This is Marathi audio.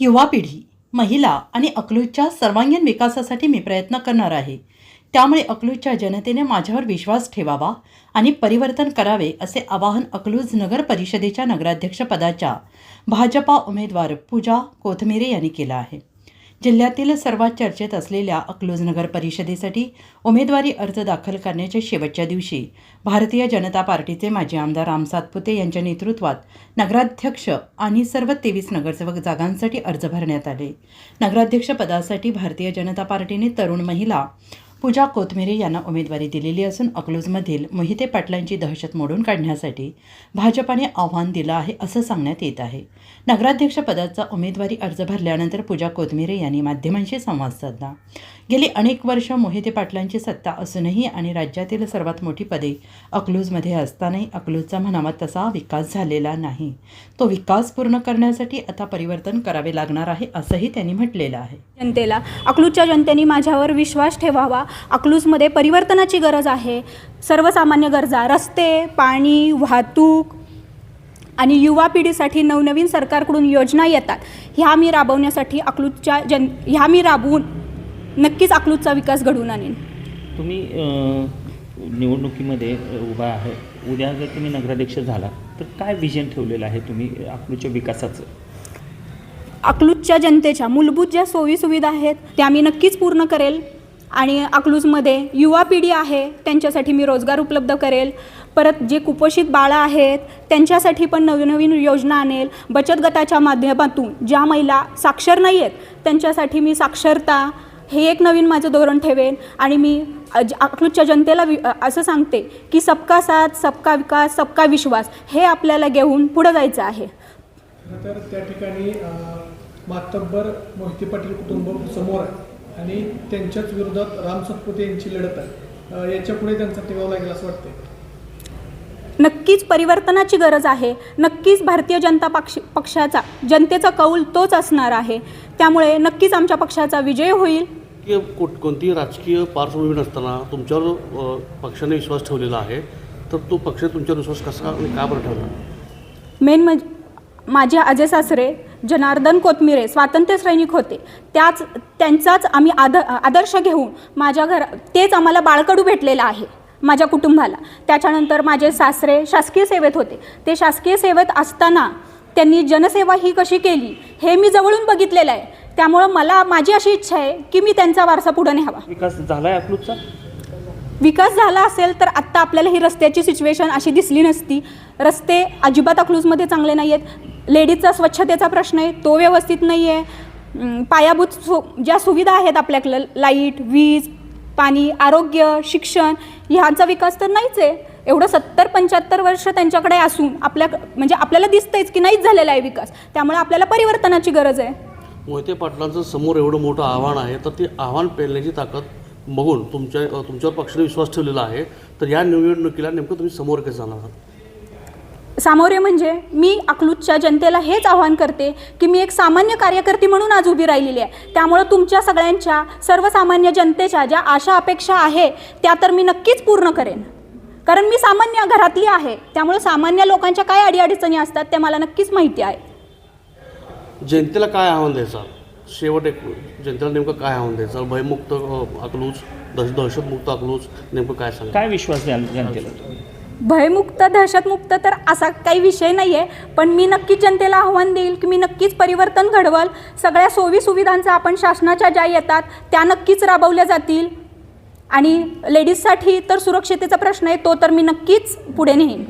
युवा पिढी महिला आणि अकलूजच्या सर्वांगीण विकासासाठी मी प्रयत्न करणार आहे. त्यामुळे अकलूजच्या जनतेने माझ्यावर विश्वास ठेवावा आणि परिवर्तन करावे असे आवाहन अकलूज नगर परिषदेच्या नगराध्यक्षपदाच्या भाजपा उमेदवार पूजा कोथमिरे यांनी केलं आहे. जिल्ह्यातील सर्वात चर्चेत असलेल्या अकलूज नगर परिषदेसाठी उमेदवारी अर्ज दाखल करण्याच्या शेवटच्या दिवशी भारतीय जनता पार्टीचे माजी आमदार राम सातपुते यांच्या नेतृत्वात नगराध्यक्ष आणि सर्व तेवीस नगरसेवक जागांसाठी अर्ज भरण्यात आले. नगराध्यक्षपदासाठी भारतीय जनता पार्टीने तरुण महिला पूजा कोथमिरे यांना उमेदवारी दिलेली असून अकलूजमधील मोहिते पाटलांची दहशत मोडून काढण्यासाठी भाजपाने आव्हान दिलं आहे असं सांगण्यात येत आहे. नगराध्यक्षपदाचा उमेदवारी अर्ज भरल्यानंतर पूजा कोथमिरे यांनी माध्यमांशी संवाद साधला. गेली अनेक वर्ष मोहिते पाटलांची सत्ता असूनही आणि राज्यातील सर्वात मोठी पदे अकलूजमध्ये असतानाही अकलूजचा म्हणावा तसा विकास झालेला नाही. तो विकास पूर्ण करण्यासाठी आता परिवर्तन करावे लागणार आहे असंही त्यांनी म्हटलेलं आहे. जनतेला अकलूजच्या जनतेने माझ्यावर विश्वास ठेवावा अकलूजमध्ये परिवर्तनाची गरज आहे. सर्वसामान्य गरजा रस्ते पाणी वाहतूक आणि युवा पिढीसाठी नवनवीन सरकारकडून योजना येतात. ह्या मी राबवण्यासाठी अकलूजच्या जन ह्या मी राबवून नक्कीच अकलूजचा विकास घडवून आणेन. तुम्ही निवडणुकीमध्ये उभा आहे. उद्या जर तुम्ही नगराध्यक्ष झाला तर काय विजन ठेवलेलं आहे तुम्ही अकलूच्या विकासाचं? अकलूजच्या जनतेच्या मूलभूत ज्या सोयीसुविधा आहेत त्या मी नक्कीच पूर्ण करेल. आणि अकलूजमध्ये युवा पिढी आहे त्यांच्यासाठी मी रोजगार उपलब्ध करेल. परत जे कुपोषित बाळं आहेत त्यांच्यासाठी पण नवनवीन योजना आणेल. बचत गटाच्या माध्यमातून ज्या महिला साक्षर नाही आहेत त्यांच्यासाठी मी साक्षरता हे एक नवीन माझं धोरण ठेवेन. आणि मी अकलूजच्या जनतेला वि असं सांगते की सबका साथ सबका विकास सबका विश्वास हे आपल्याला घेऊन पुढं जायचं आहे. तर त्या ठिकाणी मातब्बर मोहिते पाटील कुटुंब समोर आहे. आणि त्यांच्याच विरोधात राम सतपुते यांची लढत आहे. अ, याच्यापुढे त्यांचा टिकाव लागेल असं वाटतंय. नक्कीच परिवर्तनाची गरज आहे. नक्कीच भारतीय जनता पक्ष पक्षाचा जनतेचा कौल तोच असणार आहे. त्यामुळे नक्कीच आमच्या पक्षाचा विजय होईल. की कोट कोणतीही राजकीय पार्श्वभूमी नसताना तुमच्यावर पक्षाने विश्वास ठेवलेला आहे तर तो पक्ष तुमच्यावर विश्वास कसा आणि का बरं ठेवला? मेन म्हणजे माझे आजे सासरे जनार्दन कोथमिरे स्वातंत्र्य सैनिक होते. त्याच त्यांचाच आम्ही आद आदर्श घेऊन माझ्या घर तेच आम्हाला बाळकडू भेटलेलं आहे माझ्या कुटुंबाला. त्याच्यानंतर माझे सासरे शासकीय सेवेत होते. ते शासकीय सेवेत असताना त्यांनी जनसेवा ही कशी केली हे मी जवळून बघितलेलं आहे. त्यामुळं मला माझी अशी इच्छा आहे की मी त्यांचा वारसा पुढे न्यावा. विकास झाला आहे अकलूजचा? विकास झाला असेल तर आत्ता आपल्याला ही रस्त्याची सिच्युएशन अशी दिसली नसती. रस्ते अजिबात अकलूजमध्ये चांगले नाही आहेत लेडीजचा स्वच्छतेचा प्रश्न आहे तो व्यवस्थित नाही आहे पायाभूत सु ज्या सुविधा आहेत आपल्याकडं लाइट वीज पाणी आरोग्य शिक्षण ह्यांचा विकास तर नाहीच आहे. एवढं सत्तर पंच्याहत्तर वर्ष त्यांच्याकडे असून आपल्या म्हणजे आपल्याला दिसतंयच की नाहीच झालेला आहे विकास. त्यामुळे आपल्याला परिवर्तनाची गरज आहे. मोहिते पाटलांचं समोर एवढं मोठं आव्हान आहे तर ते आव्हान पेलण्याची ताकद बघून तुमच्या तुमच्यावर पक्षाने विश्वास ठेवलेला आहे. तर या निवडणुकीला नेमकं तुम्ही समोर कसं जाणार आहात? सामोरे म्हणजे मी अकलूजच्या जनतेला हेच आवाहन करते की मी एक सामान्य कार्यकर्ती म्हणून आज उभी राहिलेली आहे. त्यामुळं तुमच्या सगळ्यांच्या सर्वसामान्य जनतेच्या ज्या आशा अपेक्षा आहे त्या तर मी नक्कीच पूर्ण करेन. कारण मी सामान्य घरातली आहे. त्यामुळं सामान्य लोकांच्या काय अडीअडचणी असतात ते मला नक्कीच माहिती आहे. जनतेला काय आव्हान द्यायचं? शेवट एक जनतेला नेमकं काय आव्हान द्यायचं? भयमुक्त अकलूज दहश दहशतमुक्त अकलूज नेमकं काय सांगा काय विश्वास द्याल जनतेला? भयमुक्त दहशतमुक्त तर असा काही विषय नाही आहे पण मी नक्कीच जनतेला आव्हान देईल की मी नक्कीच परिवर्तन घडवल. सगळ्या सोयी सुविधांचा आपण शासनाच्या ज्या येतात त्या नक्कीच राबवल्या जातील. आणि लेडीजसाठी तर सुरक्षितेचा प्रश्न आहे तो तर मी नक्कीच पुढे नेईन.